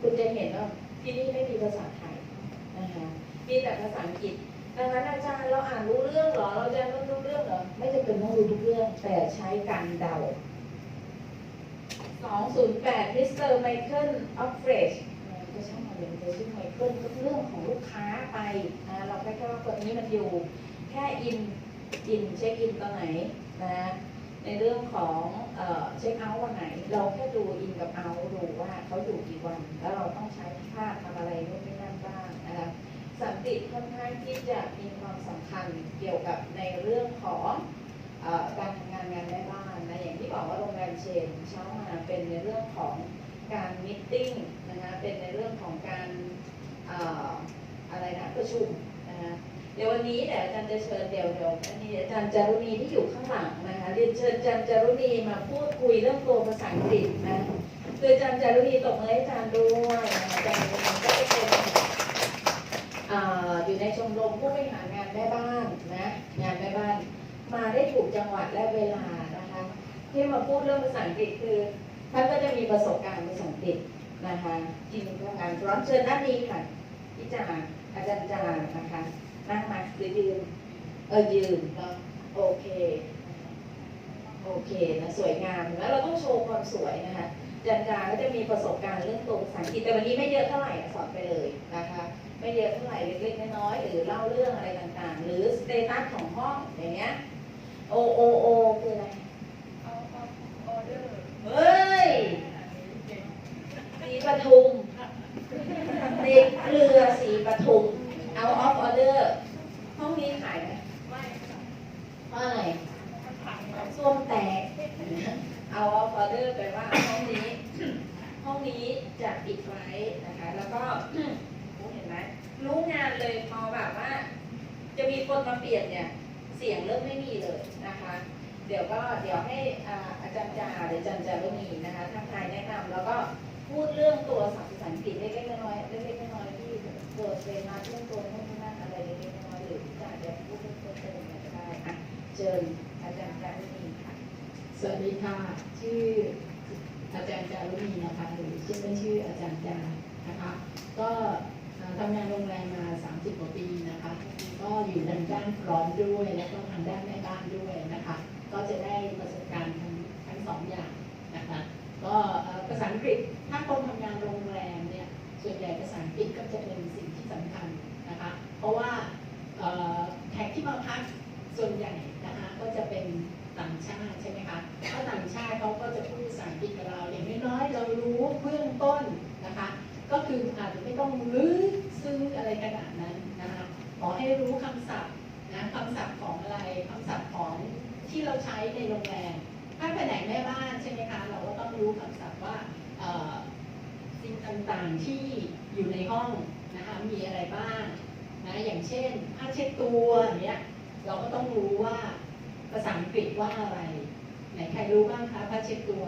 คุณจะเห็นว่าที่นี่ไม่มีภาษาไทยนะคะ มีแต่ภาษาอังกฤษดังนั้นอาจารย์เราอ่านรู้เรื่องหรอ เราจะต้องรู้เรื่องหรอ ไม่จำเป็นต้องรู้ทุกเรื่อง แต่ใช้การเดา 208มิสเตอร์ไมเคิลออฟเฟรชก็ช่างมาเลยนจะชื่อไมเคิลก็เรื่องของลูกค้าไปนะเราแค่แค่ว่าตัวนี้มันอยู่ แค่อิน อินเช็คอินตอนไหนนะ ในเรื่องของเช็คเอาท์วันไหน เราแค่ดูอินกับเอาท์ดูว่าเขาอยู่กี่วัน แล้วเราต้องใช้ค่าทำอะไรนู่นนี่นั่นบ้างนะคะสันติค่อนข้างที่จะมีความสำคัญเกี่ยวกับในเรื่องของการทำงานงานแม่บ้านนะอย่างที่บอกว่าโรงแรมเชนเช้ามาเป็นในเรื่องของการมิทติ้งนะคะเป็นในเรื่องของการเอ่ออะไรนะประชุมนะคะ เดี๋ยววันนี้เดี๋ยวอาจารย์จะเชิญเดี๋ยวเดี๋ยวอันนี้อาจารย์จารุณีที่อยู่ข้างหลังนะคะเรียนเชิญอาจารย์จารุณีมาพูดคุยเรื่องตัวภาษาอังกฤษนะคืออาจารย์จารุณีตกมือให้อาจารย์ด้วยนะคะอาจารย์ก็จะเป็นอยู่ในชมรมผู้บริหารงานแม่บ้านนะงานแม่บ้านมาได้ถูกจังหวัดและเวลานะคะที่มาพูดเรื่องภาษาอังกฤษคือท่านก็จะมีประสบการณ์ภาษาอังกฤษนะคะจริงทำงานร้อนเชิญด้านนี้ค่ะพี่จาอาจารย์จานะคะ นั่งมาหรือยืน เออยืนเนาะโอเค โอเคนะสวยงามแล้วเราต้องโชว์ความสวยนะคะจันจาก็จะมีประสบการณ์เรื่องตัวภาษาอังกฤษแต่วันนี้ไม่เยอะเท่าไหร่สอนไปเลยนะคะ ไม่เยอะเท่าไหร่เล็กๆน้อยๆหรือเล่าเรื่องอะไรต่างๆ หรือสเตตัสของห้องอย่างเงี้ยโอโอโอคืออะไรเอาเอาออเดอร์เฮ้ย สีปทุมติดเรือสีปทุม out of order ห้องนี้ขายไหม ไม่ค่ะ เพราะอะไร มันผังแบบ ส้วมแตก เอาออฟออเดอร์ไปว่าห้องนี้ ห้องนี้จะปิดไว้นะคะ แล้วก็ เห็นไหมรู้งานเลยพอแบบว่า จะมีคนมาเปลี่ยนเนี่ย เสียงเริ่มไม่มีเลยนะคะ เดี๋ยวก็เดี๋ยวให้อ่าอาจารย์จาหรือาจารย์จารุณีนะคะทักทายแนะนำแล้วก็พูดเรื่องตัวศัพท์ภาษาอังกฤษเล็กๆน้อยๆเล็กๆน้อยๆที่ตัวเซนาเรื่องตัวนู่นนี่นั่นอะไรเล็กๆน้อยๆหรือที่จะจะพูดเพิ่มเติมอะไรก็ได้อะเชิญอาจารย์จารุณีค่ะ สวัสดีค่ะ ชื่ออาจารย์จารุณีนะคะหรือชื่อเล่นชื่ออาจารย์จานะคะ ก็ทำงานโรงแรมมา 30 กว่าปีนะคะ ก็อยู่ทางด้านฟรอนด้วย และก็ทางด้านแม่บ้านด้วยนะคะ ก็จะได้ประสบการณ์ทั้งทั้ง สองอย่างนะคะก็ภาษาอังกฤษถ้าคนทำงานโรงแรมเนี่ยส่วนใหญ่ภาษาอังกฤษก็จะเป็นสิ่งที่สำคัญนะคะเพราะว่าแขกที่มาพักส่วนใหญ่นะคะก็จะเป็นต่างชาติใช่ไหมคะเพราต่างชาติเขาก็จะพูดภาษาอังกฤษกับเราอย่างน้อยๆเรารู้เบื้องต้นนะคะก็คืออาจจะไม่ต้องลึกซึ้งอะไรขนาดนั้นนะคะขอให้รู้คำศัพท์นะคำศัพท์ของอะไรคำศัพท์ของที่เราใช้ในโรงแรม ถ้าแผนกแม่บ้านใช่ไหมคะ เราก็ต้องรู้คำศัพท์ว่าเอ่อสิ่งต่างๆที่อยู่ในห้องนะคะมีอะไรบ้างนะอย่างเช่นผ้าเช็ดตัวอย่างเนี้ยเราก็ต้องรู้ว่าภาษาอังกฤษว่าอะไรไหนใครรู้บ้างคะผ้าเช็ดตัว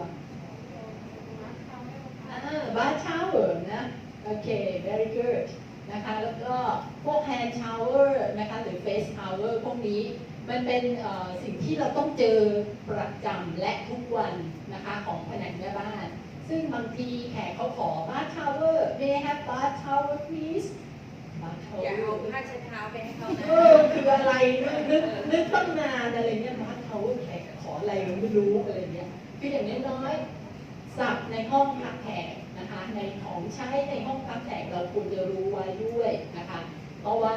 มัดเขาให้มันอ่าบาร์ชาวเวอร์นะโอเค very good นะคะแล้วก็พวก hand shower นะคะหรือ face shower พวกนี้ มันเป็นเอ่อสิ่งที่เราต้องเจอประจำและทุกวันนะคะของแผนกแม่บ้าน ซึ่งบางทีแขกเขาขอ bath shower may I have bath shower please bath อย่าเอา shower ผ้าเช็ดเท้าไปให้เขาเอนะอคืออะไรนึกนึกนึกตั้งนานอะไรเงี้ย bath shower แขกขออะไรเราไม่รู้อะไรเงี้ยคืออย่างน้อยๆศัพท์ในห้องพักแขกนะคะ ในของใช้ในห้องพักแขกเราควรจะรู้ไว้ด้วยนะคะ เพราะว่า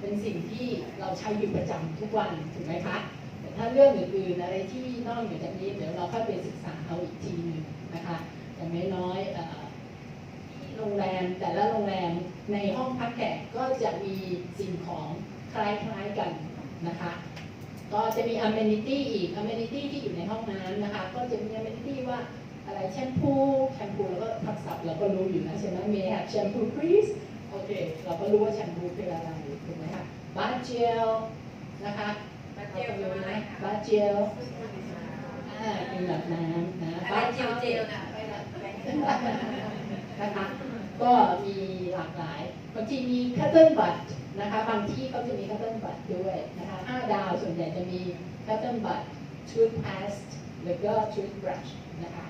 เป็นสิ่งที่เราใช้อยู่ประจำทุกวันถูกไหมคะแต่ถ้าเรื่องอื่นๆอะไรที่นอกเหนือจากนี้เดี๋ยวเราค่อยไปศึกษาเอาอีกทีหนึงนะคะอย่างน้อยๆที่โรงแรมแต่ละโรงแรมในห้องพักแขกก็จะมีสิ่งของคล้ายๆกันนะคะก็จะมี amenity อีก amenity ที่อยู่ในห้องน้ำนะคะ ก็จะมี amenity ว่าอะไรแชมพูแชมพูแล้วก็ทักษะเราก็รู้อยู่แล้วใช่ไหม may I have shampoo please โอเค เราก็รู้ว่าแชมพูคืออะไรถูกไหมคะบาเจลนะคะมาเจลก็มาอะไรคะบาเจลอ่าเป็นแบบน้ำนะอะไรเจลเจลน่ะไปละไปให้เขานะคะก็มีหลากหลายบางทีมีคัตเติ้ลบัตนะคะบางที่เขาจะมีคัตเติ้ลบัตด้วยนะคะห้าดาวส่วนใหญ่จะมีคัตเติ้ลบัตทูธเพสต์แล้วก็ทูธบรัชนะคะ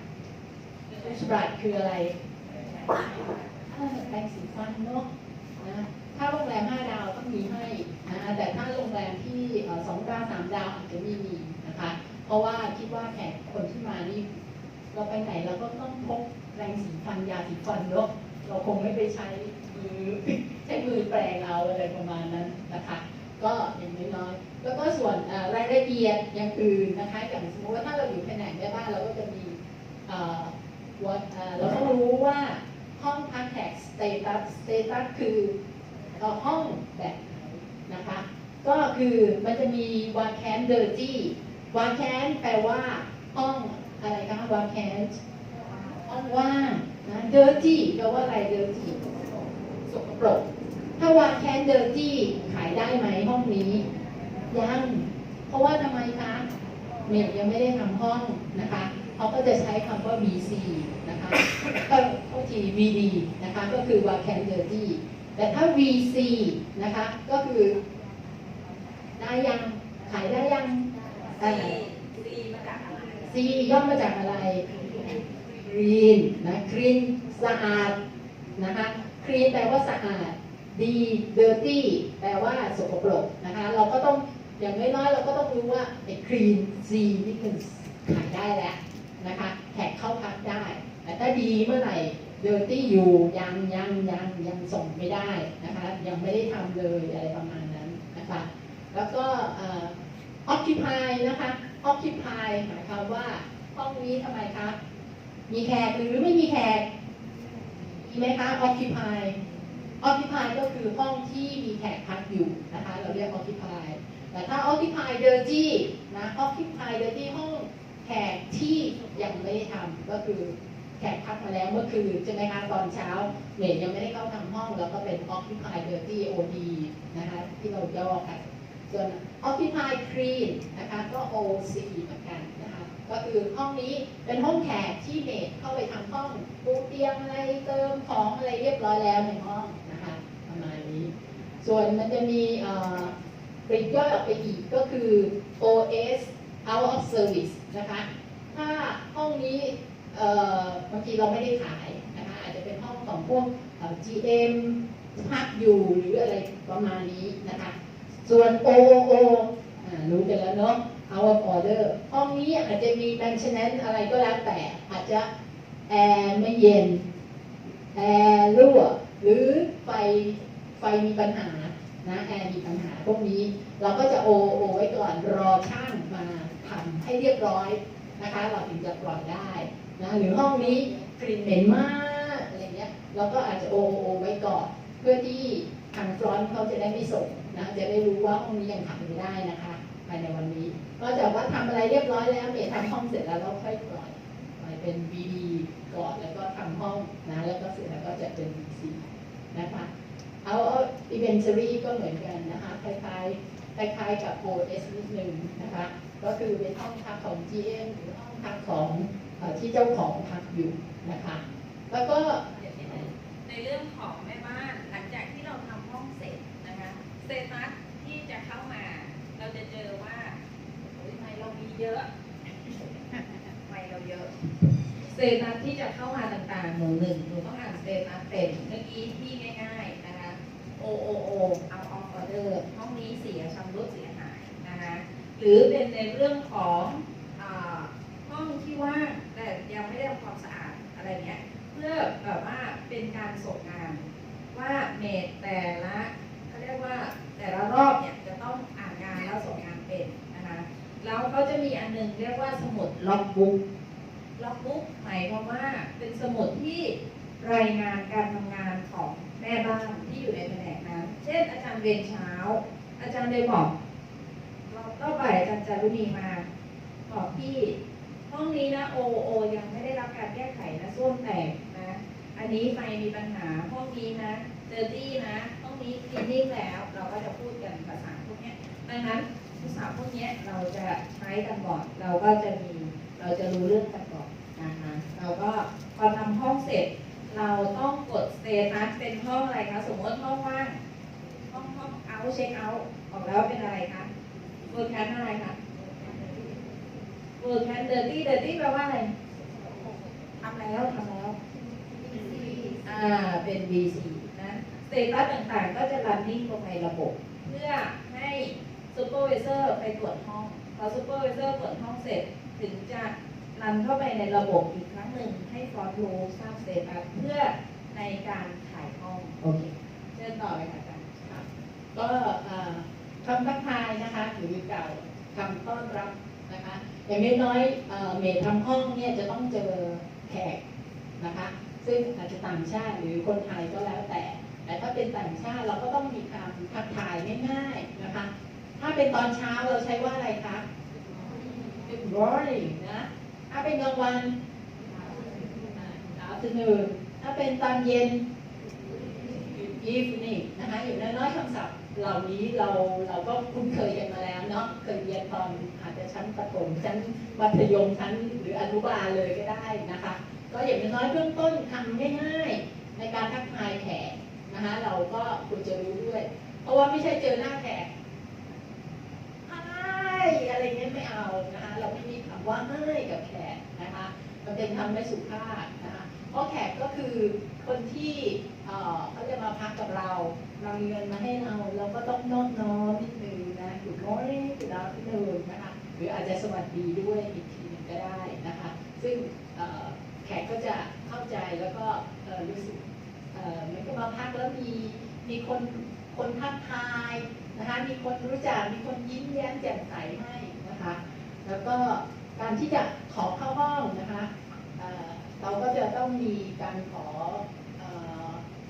ทูธบรัชคืออะไร ทฟันเนาะนะถ้าโรงแรมห้าดาวต้องมีให้นะแต่ถ้าโรงแรมที่สองดาวสามดาวอาจจะไม่มีนะคะ เพราะว่าคิดว่าแขกคนที่มานี่เราไปไหนเราก็ต้องพกแรงสีฟันยาสีฟันเนาะเราคงไม่ไปใช้มือใช้มือแปรงเอาอะไรประมาณนั้นนะคะก็อย่างน้อยๆแล้วก็ส่วนรายละเอียดอย่างอื่นนะคะอย่างสมมติว่าถ้าเราอยู่แผนกแม่บ้านเราก็จะมีเอ่อวัดเอ่อเราต้องรู้ว่า ห้องพักแขกสเตตัสสเตตัสคือห้องแบบไหนนะคะ ก็คือมันจะมีวาแคนเดอร์จี้วาแคนแปลว่าห้องอะไรคะวาแคนห้องว่างนะเดอร์จี้แปลว่าอะไรเดอร์จี้สกปรก ถ้าวาแคนเดอร์จี้ขายได้ไหมห้องนี้ ยัง เพราะว่าทำไมคะเมดยังไม่ได้ทำห้องนะคะ เขาก็จะใช้คำว่า VC นะคะก VD นะคะก็คือ vacant dirty แต่ถ้า VC นะคะก็คือได้ยังขายได้ยังอะไรซีมาจากอะไร C ย่อมมาจากอะไร Green นะ Clean สะอาดนะคะ Clean แปลว่าสะอาด D dirty แปลว่าสกปรกนะคะ เราก็ต้องอย่างน้อยๆเราก็ต้องรู้ว่าไอ้ Clean C นี่คือขายได้แล้วนะคะแขกเข้าพักได้ แต่ถ้าดีเมื่อไหร่ dirty อยู่ยังยังยังยังส่งไม่ได้นะคะยังไม่ได้ทำเลยอะไรประมาณนั้นนะคะแล้วก็เอ่อ occupy นะคะ occupy หมายความว่าห้องนี้ทำไมคะมีแขกหรือไม่มีแขกมีไหมคะ occupy occupy ก็คือห้องที่มีแขกพักอยู่นะคะ เราเรียก occupy แต่ถ้า occupy dirty นะ occupy dirty ห้องแขกที่ยังไม่ได้ทำก็คือ ขกพักมาแล้วเมื่อคืนใช่ไหมคะตอนเช้าเมดยังไม่ได้เข้าทำห้อง แล้วก็เป็น occupy dirty OD นะคะที่เราย่อกันส่วน occupy clean นะคะก็ OC เหมือนกันนะคะก็คือห้องนี้เป็นห้องแขกที่เมดเข้าไปทำห้องปูเตียงอะไรเติมของอะไรเรียบร้อยแล้วในห้องนะคะประมาณนี้ ส่วนมันจะมีเอ่อปลีกย่อยออกไปอีกก็คือ OS out of service นะคะถ้าห้องนี้ บางทีเราไม่ได้ขายนะคะอาจจะเป็นห้องของพวก GM พักอยู่หรืออะไรประมาณนี้นะคะ ส่วน OO อ่ารู้กันแล้วเนาะ out of order ห้องนี้อาจจะมี maintenance อะไรก็แล้วแต่ อาจจะแอร์ไม่เย็น แอร์รั่ว หรือไฟไฟมีปัญหานะแอร์มีปัญหาพวกนี้ เราก็จะโอโอไว้ก่อนรอช่างมาทำให้เรียบร้อยนะคะ เราถึงจะปล่อยได้ นะหรือห้องนี้กลิ่นเหม็นมากอะไรเงี้ยเราก็อาจจะโอโอไว้ก่อนเพื่อที่ทางฟรอนต์เขาจะได้ไม่ส่งนะจะได้รู้ว่าห้องนี้ยังทำไม่ได้นะคะภายในวันนี้ก็จากว่าทำอะไรเรียบร้อยแล้วเมย์ทำห้องเสร็จแล้วเราค่อยปล่อยปล่อยเป็น BD ก่อนแล้วก็ทำห้องนะแล้วก็เสร็จแล้วก็จะเป็น BC นะคะเอาเอา inventory ก็เหมือนกันนะคะคล้ายๆคล้ายๆกับ OS นิดนึงนะคะก็คือเป็นห้องพักของ GM หรือห้องพักของ ที่เจ้าของพักอยู่นะคะ แล้วก็ในเรื่องของแม่บ้านหลังจากที่เราทำห้องเสร็จนะคะสเตตัสที่จะเข้ามา เราจะเจอว่าโอ้ยไม่เรามีเยอะไม่เราเยอะสเตตัสที่จะเข้ามาต่างๆหนูหนึ่งหนูต้องอ่านสเตตัสเป็นเมื่อกี้ที่ง่าย ๆนะคะ O O O เอาออฟออเดอร์ห้องนี้เสียชำรุดเสียหายนะคะหรือเป็นในเรื่องของอห้องที่ว่าง แต่ยังไม่ได้ทำความสะอาดอะไรเงี้ยเพื่อแบบว่าเป็นการส่งงานว่าเมดแต่ละเขาเรียกว่าแต่ละรอบเนี่ยจะต้องอ่านงานแล้วส่งงานเป็นนะคะแล้วเขาจะมีอันหนึงเรียกว่าสมุดล็อกบุ๊กล็อกบุ๊กหมายความว่าเป็นสมุดที่รายงานการทำงานของแม่บ้านที่อยู่ในแผนกนั้นเช่น อาจารย์เวรเช้า อาจารย์เลยบอกเราก็บ่ายอาจารย์จารุณีมาบอกพี่ ห้องนี้นะโอโอยังไม่ได้รับการแก้ไขนะส้วมแตกนะ อันนี้ไฟมีปัญหาห้องนี้นะเจอตี้นะห้องนี้คลีนนิ่งแล้ว เราก็จะพูดกันภาษาพวกนี้ดังนั้นภาษาพวกนี้เราจะใช้กันก่อนเราก็จะมีเราจะรู้เรื่องกันก่อนนะคะเราก็พอทำห้องเสร็จ เราต้องกดสเตตัสเป็นห้องอะไรคะสมมติห้องว่างห้องห้องเอาเช็คเอาออกแล้วเป็นอะไรคะเวิร์แคนอะไรคะ เวิร์กแคนเดอร์ตี้เดอร์ตี้แปลว่าอะไรทำแล้วทำแล้วอ่าเป็น VC นะตตัสต่างๆ ก็จะรันนิ่งลงในระบบ เพื่อให้ซูเปอร์วิเซอร์ไปตรวจห้องพอซูเปอร์วิเซอร์ตรวจห้องเสร็จถึงจะรันเข้าไปในระบบอีกครั้งหนึ่งให้ฟรอนต์รู้ทราบสเตตัสเพื่อในการถ่ายห้องโอเคเชิญต่อเลยค่ะอาจารย์ครับก็เอ่อคำทักทายนะคะหรือเก่าคำต้อนรับนะคะ อย่างน้อยๆเมดทำห้องเนี่ยจะต้องเจอแขกนะคะ ซึ่งอาจจะต่างชาติหรือคนไทยก็แล้วแต่ แต่ถ้าเป็นต่างชาติเราก็ต้องมีคำทักทายง่ายๆนะคะ ถ้าเป็นตอนเช้าเราใช้ว่าอะไรคะ Good morning นะถ้าเป็นกลางวัน afternoon ถ้าเป็นตอนเย็น evening นะคะอยู่น้อยๆคำศัพท์ เหล่านี้เราเราก็คุ้นเคยกันมาแล้วเนาะเคยเรียนตอนอาจจะชั้นประถมชั้นมัธยมชั้นหรืออนุบาลเลยก็ได้นะคะ ก็อย่างน้อยเบื้องต้นทำง่ายๆในการทักทายแขกนะคะเราก็ควรจะรู้ด้วย เพราะว่าไม่ใช่เจอหน้าแขกให้อะไรเงี้ยไม่เอานะคะเราไม่มีคำว่าให้กับแขกนะคะมันเป็นคำไม่สุภาพนะคะเพราะแขกก็คือคนที่เขาจะมาพักกับเรา นำเงินมาให้เราเราก็ต้องนอบน้อมนิดนึงนะ Good morning Good afternoon นะคะหรืออาจจะสวัสดีด้วยอีกทีหนึงก็ได้นะคะ ซึ่งแขกก็จะเข้าใจแล้วก็รู้สึกเหมือนกับมาพักแล้วมีมีคนคนทักทายนะคะมีคนรู้จักมีคนยิ้มแย้มแจ่มใสให้นะคะ แล้วก็การที่จะขอเข้าห้องนะคะเราก็จะต้องมีการขอ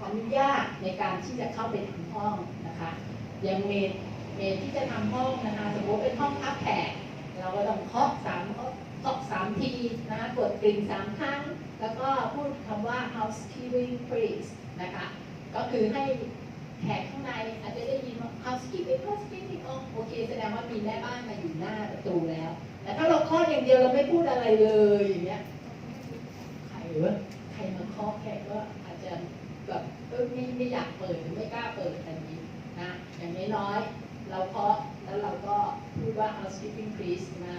อนุญาตในการที่จะเข้าไปทำห้องนะคะอย่างเมดเมดที่จะทำห้องนะคะสมมติเป็นห้องพักแขกเราก็ต้องเคาะสามเคาะสามทีนะคะกดกริ่งสามครั้ง แล้วก็พูดคำว่า housekeeping please นะคะก็คือให้แขกข้างในอาจจะได้ยินว่า housekeeping housekeeping อ๋อโอเคแสดงว่ามีแม่บ้านมาอยู่หน้าประตูแล้ว แต่ถ้าเราเคาะอย่างเดียวเราไม่พูดอะไรเลยอย่างเงี้ยใครวะใครมาเคาะแขกก็อาจจะ แบบไม่ไม่อยากเปิดหรือไม่กล้าเปิดอันนี้นะอย่างน้อยๆเราเคาะแล้วเราก็พูดว่า housekeeping please นะ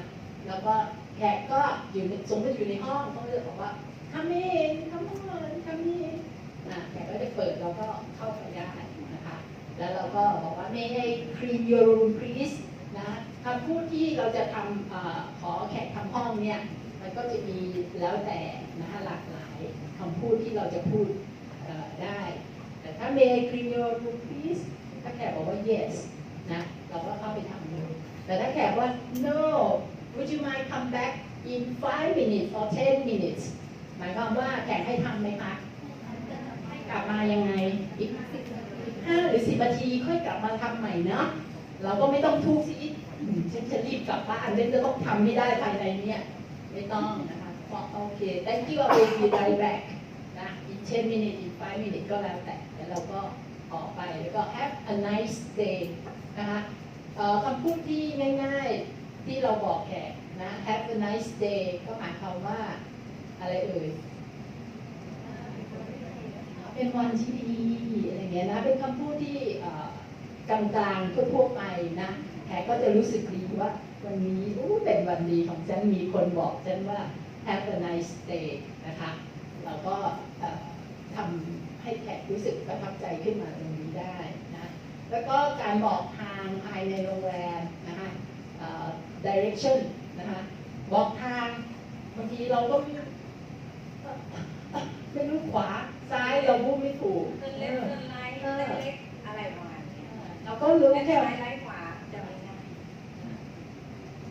แล้วก็แขกก็อยู่ในสมมติอยู่ในห้องต้องเลือกบอกว่า come in come on come in นะแขกก็จะเปิดเราก็เข้าไปได้นะคะแล้วเราก็บอกว่า may I clean your room please นะคำพูดที่เราจะทำอขอแขกทำห้องเนี่ยมันก็จะมีแล้วแต่นะคะหลากหลายคำพูดที่เราจะพูด ได้ แต่ถ้า may I clean your room please ถ้าแขกบอกว่า yes นะเราก็เข้าไปทำเลยแต่ถ้าแขกว่า no would you mind come back in five minutes or ten minutes หมายความว่าแขกให้ทำไหมคะกลับมายังไงอีกห้าหรือสิบนาทีค่อยกลับมาทำใหม่เนาะเราก็ไม่ต้องทุกข์สิฉันจะรีบกลับบ้านฉันจะต้องทำไม่ได้ภายในเนี้ยไม่ต้องนะคะโอเค thank you I will be right back 10 minutes 5 minutes ก็แล้วแต่แล้วเราก็ออกไปแล้วก็ have a nice day นะคะคำพูดที่ง่ายๆที่เราบอกแขกนะ have a nice day ก็หมายความว่าอะไรเอ่ยเป็นวันที่ดีอะไรเงี้ยนะเป็นคำพูดที่กลางๆทั่วๆไปนะแขกก็จะรู้สึกดีว่าวันนี้เป็นวันดีของฉันมีคนบอกฉันว่า have a nice day นะคะเราก็ ทำให้แขกรู้สึกประทับใจขึ้นมาตรงนี้ได้นะแล้วก็การบอกทางภายในโรงแรมนะคะเอ่อ direction นะคะบอกทางบางทีเราก็ไม่รู้ไม่รู้ขวาซ้ายเราพูดไม่ถูกเส้นเล็กเส้นไลท์เส้นเล็กอะไรประมาณนี้เราก็รู้เส้นแค่ซ้ายไลท์ขวาจะไม่ง่าย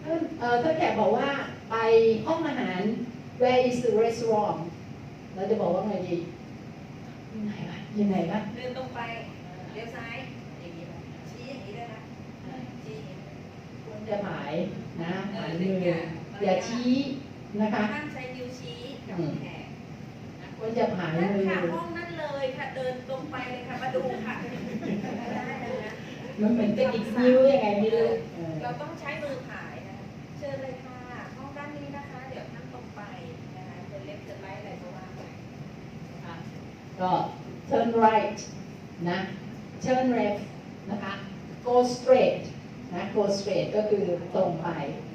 เออถ้าแขกบอกว่าไปห้องอาหาร where is the restaurant เราจะบอกว่าไงดี ยังไงวะยังไงวะเดินตรงไปเลี้ยวซ้ายอย่างนี้นะชี้อย่างนี้ด้วยนะชี้อย่างนี้ควรจะหมายนะหมายมือเอออย่าชี้นะคะห้ามใช้นิ้วชี้กับแขกควรจะหมายนั่นมือค่ะห้องนั่นเลยค่ะเดินตรงไปเลยค่ะมาดูค่ะได้นะมันเหมือนเป็นอีกนิ้วยังไงไม่รู้เออเราต้องใช้มือผายนะคะเชิญเลยค่ะห้องด้านนี้นะคะ เดี๋ยวท่านตรงไปนะคะเดินเล็บเดินไลท์อะไรก็ว่าไปค่ะก็ turn right นะ turn left นะคะ go straight นะ go straight ก็คือตรงไป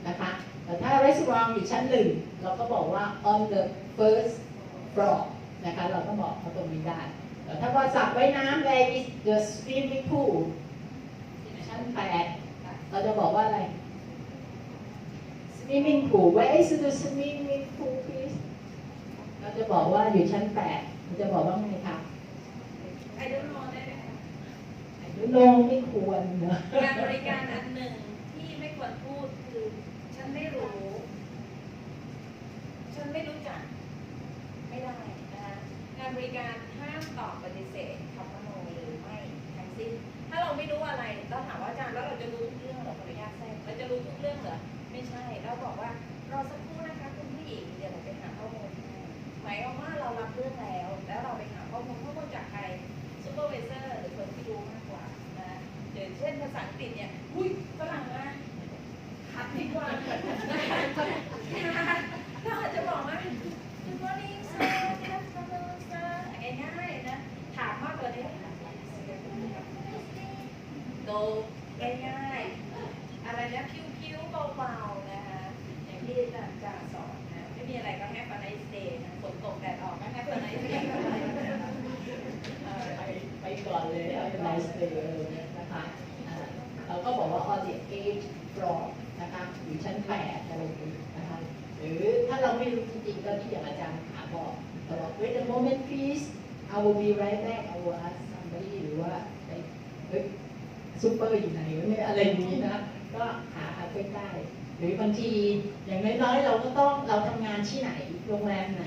นะคะแต่ถ้า restaurant อยู่ชั้นหนึ่งเราก็บอกว่า on the first floor นะคะเราก็บอกเขาตรงนี้ได้แต่ถ้าว่าสระว่ายน้ำ where is the swimming pool ชั้นแปดเราจะบอกว่าอะไร swimming pool where is the swimming pool please เราจะบอกว่าอยู่ชั้นแปดเราจะบอกว่าไงคะ ไอ้ don't know ได้ไหมคะลงไม่ควรเนอะงานบริการอันหนึ่งที่ไม่ควรพูดคือ ฉันไม่รู้ ฉันไม่รู้จัก ไม่ได้นะคะงานบริการห้ามตอบปฏิเสธคำว่าโนหรือไม่ทั้งสิ้น ถ้าเราไม่รู้อะไรเราถามว่าอาจารย์แล้วเราจะรู้ทุกเรื่องเหรอขออนุญาตแทรกเราจะรู้ทุกเรื่องเหรอไม่ใช่เราบอกว่ารอสักครู่นะคะคุณผู้หญิงเดี๋ยวเราไปหาข้อมูลให้หมายความว่าเรารับเรื่องแล้ว แล้วเราไปหาข้อมูลข้อมูลจากใครซูเปอร์วิเซอร์หรือคนที่รู้มากกว่านะอย่างเช่นภาษาอังกฤษเนี่ยอุ้ยฝรั่งมากคัดดีกว่านะคะเราอาจจะบอกว่า Good morning sir Good afternoon sir ง่ายๆนะถามมากกว่านี้โดง่ายๆ อะไรนะคิ้วๆเบาๆนะคะอย่างที่อาจารย์จะสอนนะไม่มีอะไรก็แฮปปี้ไนท์เดย์นะฝนตกแดดออกก็แฮปปี้ไนท์เดย์ ไปไปก่อน เลยเอาเป็นไลฟ์สไตล์นะคะเราก็บอกว่า on the eighth floor นะคะอยู่ชั้นแปดอะไรอย่างนี้นะคะหรือถ้าเราไม่รู้จริงๆก็ที่อย่างอาจารย์ถาบอกเราบอก wait a moment please I will be right back I will ask somebody หรือว่าไปเฮ้ยซูเปอร์อยู่ไหนเนี่ยอะไรอย่างนี้นะก็หาใกล้หรือบางทีอย่างน้อยๆเราก็ต้องเราทำงานที่ไหนโรงแรมไหน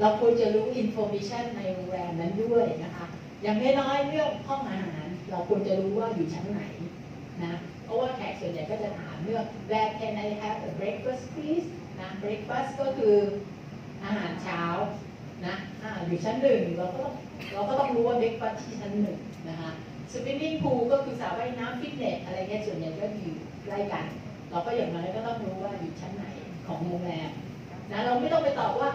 เราควรจะรู้อินโฟมิชันในโรงแรมนั้นด้วยนะคะ อย่างน้อยๆเรื่องห้องอาหาร เราควรจะรู้ว่าอยู่ชั้นไหนนะเพราะว่าแขกส่วนใหญ่ก็จะถามเรื่อง where can I have a breakfast please นะ breakfast ก็คืออาหารเช้านะอ่าอยู่ชั้นหนึ่งเราก็ต้องเราก็ต้องรู้ว่า breakfast ที่ชั้นหนึ่งนะคะ swimming pool ก็คือสระว่ายน้ำฟิตเนสอะไรเงี้ยส่วนใหญ่ก็อยู่ใกล้กัน เราก็อย่างน้อยก็ต้องรู้ว่าอยู่ชั้นไหนของโรงแรมนะเราไม่ต้องไปตอบว่า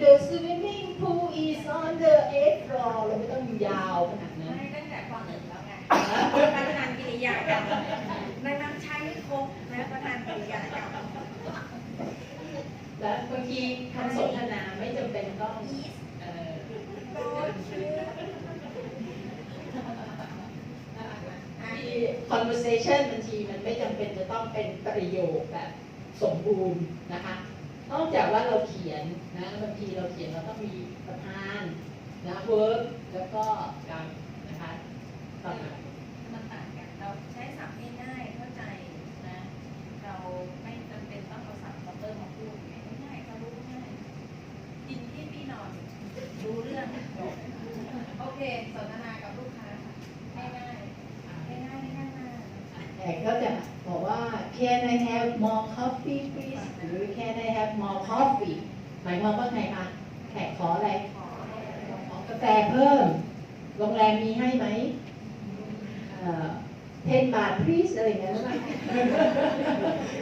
the swimming pool is on the eighth floor เราไม่ต้องยาวขนาดนั้น แล้วไงประธานกิริยากรรมดังนั้นใช้ให้ครบนะประธานกิริยากรรมและบางทีคำสนทนาไม่จำเป็นต้องเอ่อก็ชื่อที่ conversation บางทีมันไม่จำเป็นจะต้องเป็นประโยคแบบสมบูรณ์นะคะนอกจากว่าเราเขียนนะบางทีเราเขียนเราต้องมีประธานนะ verb แล้วก็การนะคะต่อมา ใช้ศัพท์ง่ายๆเข้าใจนะ เราไม่จำเป็นต้องเอาศัพท์คอมเตอร์มาพูดง่ายๆก็รู้ง่ายกินที่พี่นอนรู้เรื่องจบโอเคสนทนากับลูกค้าค่ะง่ายๆง่ายๆง่ายๆมากแขกก็จะบอกว่า can I have more coffee please หรือ can I have more coffee หมายความว่าไงคะแขกขออะไรขอขอกาแฟเพิ่ม โรงแรมมีให้ไหม เทนบาท please อะไรอย่างเงี้ยนะ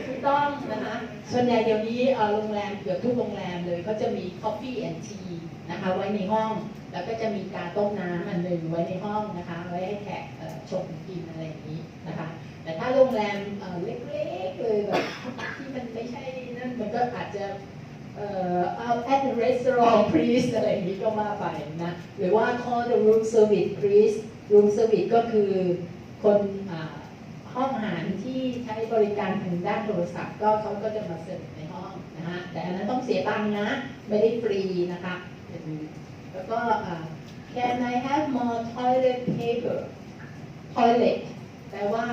ไม่ต้องนะคะ ส่วนใหญ่เดี๋ยวนี้เอ่อโรงแรมเกือบทุกโรงแรมเลยก็จะมี coffee and tea นะคะไว้ในห้อง แล้วก็จะมีกาต้มน้ำอันหนึ่งไว้ในห้องนะคะ ไว้ให้แขกเอ่อชมกินอะไรอย่างนี้นะคะ แต่ถ้าโรงแรมเอ่อเล็กๆเลยแบบที่มันไม่ใช่นั่นมันก็อาจจะเอ่อเอา at the restaurant please อะไรอย่างนี้ก็ว่าไปนะ หรือว่า call the room service please room service ก็คือ คนห้องอาหารที่ใช้บริการทางด้านโทรศัพท์ก็เขาก็จะมาเสิร์ฟในห้องนะฮะแต่อันนั้นต้องเสียตังค์นะ ไม่ได้ฟรีนะคะแล้วก็ can I have more toilet paper toilet แปลว่า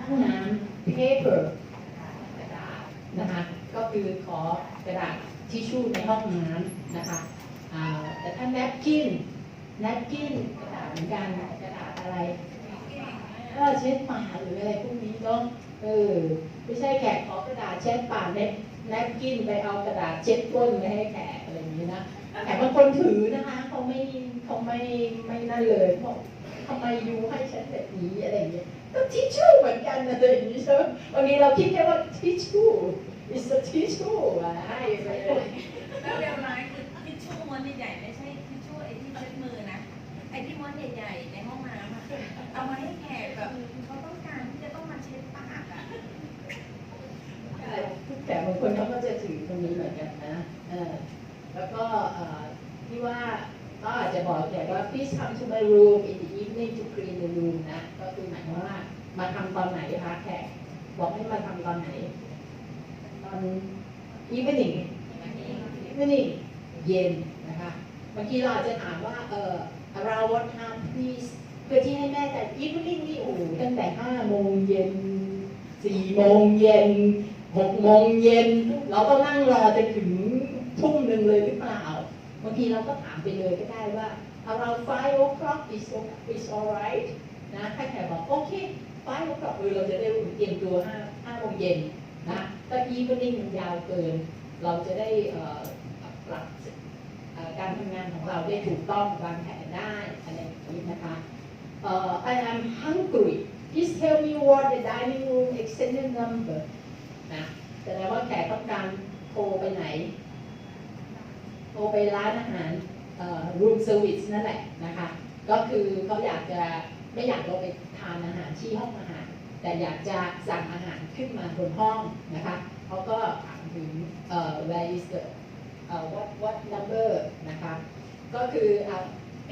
ห้องน้ำ paper กระดาษนะคะก็คือขอกระดาษทิชชู่ในห้องน้ำนะคะแต่ถ้า napkin napkin กระดาษเหมือนกันกระดาษอะไร ก็เช็ดปากหรืออะไรพวกนี้เนาะเออไม่ใช่แขกขอกระดาษเช็ดปากเน็ต napkin ไปเอากระดาษเช็ดก้นไปให้แขกอะไรอย่างนี้นะแขกบางคนถือนะคะเขาไม่เขาไม่ไม่นั่นเลยบอกทำไมยูให้ฉันแบบนี้อะไรอย่างเงี้ยก็ทิชชู่เหมือนกันอะไรอย่างนี้ใช่ไหมบางทีเราคิดแค่ว่าทิชชู่ is a tissue อะให้ไปเลยแล้วเรียลไลฟ์คือทิชชู่ม้วนใหญ่ๆไม่ใช่ทิชชู่ไอ้ที่เช็ดมือนะ ไอ้ที่ม้วนใหญ่ๆในห้องน้ำอะเอามาให้แขกแบบเขาต้องการที่จะต้องมาเช็ดปากอะแต่บางคนเขาก็จะถือตรงนี้เหมือนกันนะเออแล้วก็เอ่อที่ว่าก็อาจจะบบอกแขกว่า please come to my room in the evening to clean the room นะก็คือหมายความว่ามาทำตอนไหนคะแขกบอกให้มาทำตอนไหน ตอน evening evening เย็นนะคะบางทีเราอาจจะถามว่าเออ around what time please เพื่อที่ให้แม่แต่ evening นี่โอ้โหตั้งแต่ห้าโมงเย็นสี่โมงเย็นหกโมงเย็น เราก็นั่งรอจนถึงทุ่มหนึ่งเลยหรือเปล่าบางทีเราก็ถามไปเลยก็ได้ว่า around five o'clock is is alright นะถ้าแขกบอกโอเค five o'clock เออเราจะได้เตรียมตัวห้าห้าโมงเย็นนะถ้า evening มันยาวเกิน เราจะได้ปรับ การทำงานของเราได้ถูกต้องวางแผนได้อะไรอย่างนี้นะคะ I am hungry please tell me what the dining room extended number นะแสดงว่าแขกต้องการโทรไปไหนโทรไปร้านอาหารเอ่อ room service นั่นแหละนะคะ ก็คือเขาอยากจะไม่อยากลงไปทานอาหารที่ห้องอาหาร แต่อยากจะสั่งอาหารขึ้นมาบนห้องนะคะเขาก็ถามถึง where is the what what number นะคะ ก็คือ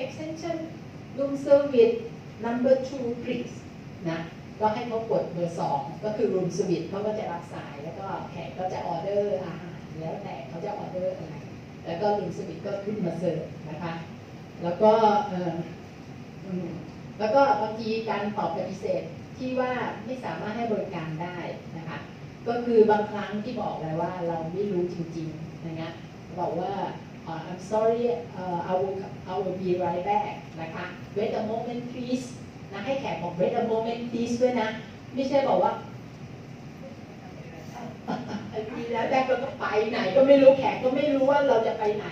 extension room service number two please นะ ก็ให้เขากดเบอร์สองก็คือ room service เขาก็จะรับสายแล้วก็แขกก็จะออเดอร์อาหารแล้วแต่เขาจะออเดอร์อะไร แล้วก็ room service ก็ขึ้นมาเสิร์ฟนะคะ แล้วก็แล้วก็บางทีการตอบปฏิเสธที่ว่าไม่สามารถให้บริการได้นะคะ ก็คือบางครั้งที่บอกเลยว่าเราไม่รู้จริงๆนะเงี้ย บอกว่าเอ่อ I'm sorry uh, I will I will be right back นะคะ wait a moment please นะให้แขกบอก wait a moment please ด้วยนะ ไม่ใช่บอกว่าไอ้ทีแล้วแรกเราก็ไปไหนก็ไม่รู้แขกก็ไม่รู้ว่าเราจะไปไหน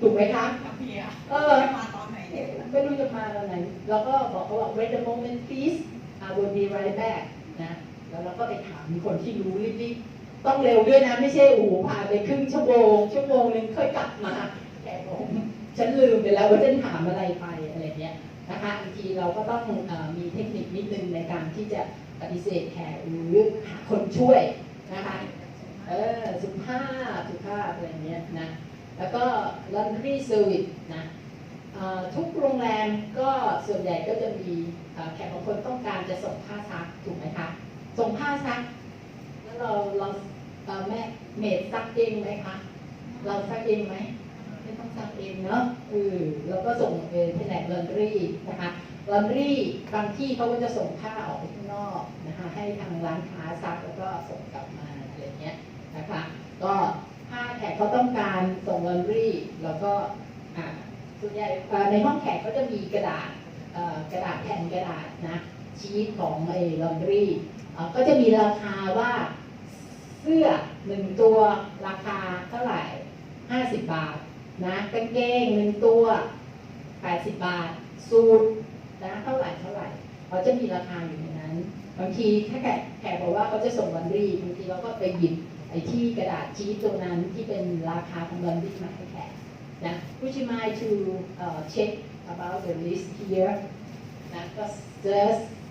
ถูกไหมคะเฮียเออจะมาตอนไหนเนี่ยไม่รู้จะมาตอนไหน เราก็บอกเขาว่า wait a moment please I will be right back นะ แล้วเราก็ไปถามคนที่รู้รีบๆ ต้องเร็วด้วยนะ ไม่ใช่โอ้โหผ่านไปครึ่งชั่วโมง ชั่วโมงหนึงค่อยกลับมาแขกบอกฉันลืมไปแล้วว่าฉันถามอะไรไปอะไรเงี้ยนะคะบางทีเราก็ต้องอมีเทคนิคนิดนึงในการที่จะปฏิเสธแขกหรือหาคนช่วยนะคะเออสุภาพสุภาพอะไรเงี้ยนะแล้วก็ laundry service นะทุกโรงแรมก็ส่วนใหญ่ก็จะมีแขกบางคนต้องการจะส่งผ้าซักถูกไหมคะ ส่งผ้าซัก แล้วเราเรา เอ่อแม่เมดซักเองไหมคะ เราซักเองไหมไม่ต้องซักเองเนาะเออแล้วก็ส่งเออแผนก laundry นะคะ laundry บางที่เขาก็จะส่งผ้าออกไปข้างนอกนะคะให้ทางร้านค้าซักแล้วก็ส่งกลับมาอะไรเงี้ยนะคะก็ถ้าแขกเขาต้องการส่งลอนดรีแล้วก็อ่าส่วนใหญ่ในห้องแขกก็จะมีกระดาษกระดาษแผ่นกระดาษนะชีทของไอ้ลอนดรีก็จะมีราคาว่า สื้อหนึ่งตัวราคาเท่าไหร่50บบาทนะกางเกงหนึ่งตัว80บบาท สูทนะเท่าไหร่เท่าไหร่เขาจะมีราคาอยู่ในนั้น บางทีถ้าแขกแขกบอกว่าเขาจะส่งลอนดรีบางทีเราก็ไปหยิบไอ้ที่กระดาษชีตตัวนั้นที่เป็นราคาของลอนรีมาให้แขกนะ Would you mind to uh, check about the list here นะก็จะ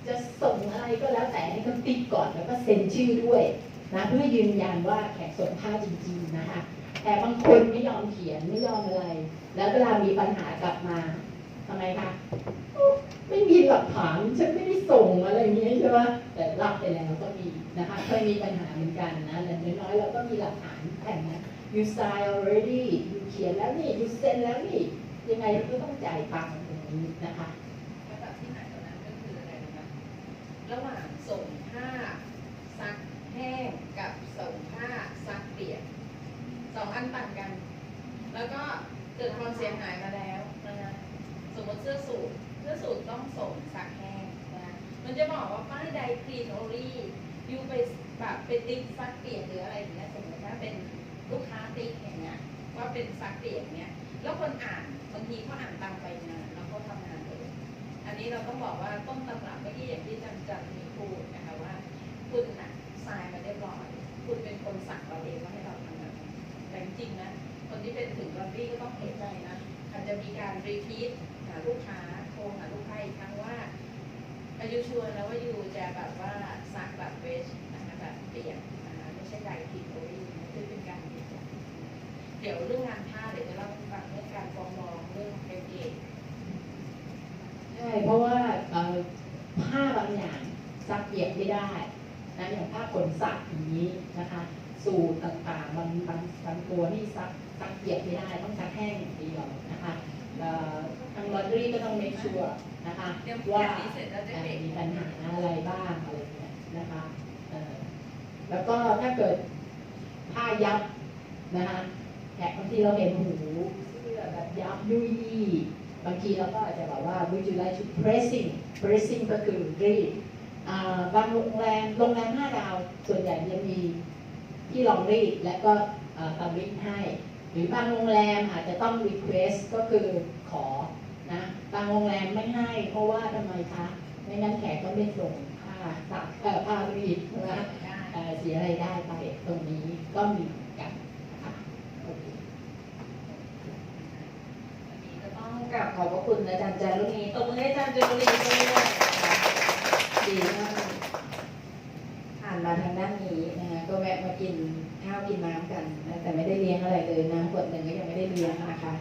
จะส่งอะไรก็แล้วแต่ให้เขาติ๊กก่อนแล้วก็เซ็นชื่อด้วย นะเพื่อยืนยันว่าแขกส่งผ้าจริงๆนะคะ แต่บางคนไม่ยอมเขียนไม่ยอมอะไร แล้วเวลามีปัญหากลับมาทำไมคะไม่มีหลักฐานฉันไม่ได้ส่งอะไรเงี้ยใช่ไหมแต่รับไปแล้วก็มีนะคะเคยมีปัญหาเหมือนกันนะแต่น้อยๆเราก็มีหลักฐานแผ่นนะ you sign already you เขียนแล้วนี่ you send แล้วนี่ยังไงก็ต้องจ่ายตังค์ตรงนี้นะคะระดับที่หายตอนนั้นก็คืออะไรรู้ไหมระหว่างส่งผ้ากแห้งกับส่งผ้าซักเปียกส อันต่างกัน แล้วก็เกิดความเสียหายมาแล้วนะคะสมมติเสื้อสูทเสื้อสูทต้องส่งซักแห้งนะมันจะบอกว่าป้ายใดคลีนโอรี่ยูไปแบบไปติ๊กซักเปียกหรืออะไรอย่างเงี้ยสมมติถ้าเป็นลูกค้าติ๊กอย่างเงี้ยว่าเป็นซักเปียกเนี้ยแล้วคนอ่านบางทีเขาอ่านตามไปงานแล้วเขาทำงานเลยอันนี้เราต้องบอกว่าต้นตำรับเมื่อกี้อย่างที่จันจันมีพูดนะคะว่า คุณน่ะทรายมาเรียบร้อยคุณเป็นคนสั่งเราเองว่าให้เรา จริงนะคนที่เป็นถึงลอนดี้ก็ต้องเห็นใจนะอาจจะมีการรีพีทหาลูกค้าโทรหาลูกค้าอีกครั้งว่าอายุชัวร์นะว่ายูจะแบบว่าซักแบบเวชนะคะแบบเปียกนะคะไม่ใช่ไดทิโอรี่นะคือเป็นการยืนยันเดี๋ยวเรื่องงานผ้าเดี๋ยวจะเล่าให้ฟังเรื่องการฟ้องร้องเรื่องเอเอเพราะว่าผ้าบางอย่างซักเปียกไม่ได้นะอย่างผ้าขนสัตว์อย่างนี้นะคะ สูตรต่างๆบางบางบางตัวนี่ซักซักเปียกไม่ได้ต้องซักแห้งอย่างเดียวนะคะเอ่อทางลอนดรีก็ต้อง make sure นะคะเดี๋ยวว่าอย่างนี้เสร็จแล้วจะเบรกมีปัญหาอะไรบ้างอะไรเงี้ยนะคะเอ่อแล้วก็ถ้าเกิดผ้ายับนะคะแขกบางทีเราเห็นหูเสื้อแบบยับยุยยี่บางทีเราก็อาจจะบอกว่า would you like to pressing pressing ก็คือรีดอ่าบางโรงแรมโรงแรมห้าดาว ส่วนใหญ่จะมี ที่รองรีดและก็เอ่อทำรีดให้ หรือบางโรงแรมอาจจะต้อง request ก็คือขอนะบางโรงแรมไม่ให้ เพราะว่าทำไมคะไม่งั้นแขกก็ไม่ส่งผ้าตักเอ่อผ้ารีดนะได้เอ่อเสียรายได้ไปตรงนี้ก็มีเหมือนกันนะคะโอเคอันนี้ก็ต้องกราบขอบพระคุณอาจารย์จารุณีตบมือให้อาจารย์จารุณีด้วยนะคะดีมากผ่า นมาทางด้านนี้นะคะก็แวะมากินข้าวกินน้ำกันนะแต่ไม่ได้เลี้ยงอะไรเลยน้ำขวดหนึ่งก็ยังไม่ได้เลี้ยงนะคะ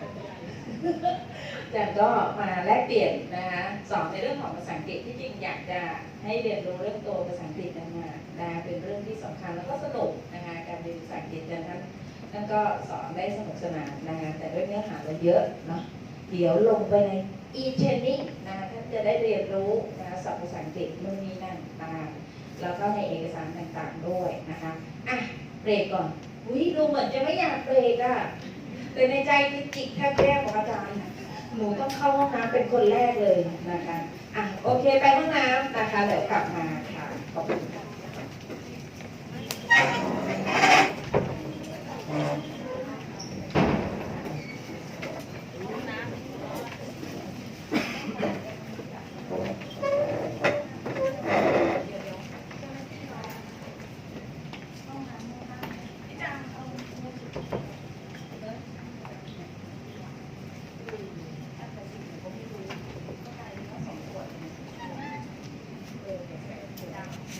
อาจารย์ก็มาแลกเปลี่ยนนะคะสอนในเรื่องของภาษาอังกฤษที่จริงอยากจะให้เรียนรู้เรื่องตัวภาษาอังกฤษนั้นมานะเป็นเรื่องที่สำคัญแล้วก็สนุกนะคะการเรียนภาษาอังกฤษดังนั้นท่านก็สอนได้สนุกสนานนะคะแต่ด้วยเนื้อหาเราเยอะเนาะเดี๋ยวลงไปใน e-training นะคะท่านจะได้เรียนรู้นะคะศัพท์ภาษาอังกฤษนู่นนี่นั่นนะคะ แล้วก็ในเอกสารต่างๆด้วยนะคะอะเบรกก่อนอุ้ยดูเหมือนจะไม่อยากเบรกอะแต่ในใจคือจิกแทบแย่ของอาจารย์หนูต้องเข้าห้องน้ำเป็นคนแรกเลยนะคะอะโอเคไปห้องน้ำนะคะเดี๋ยวกลับมาค่ะขอบคุณค่ะ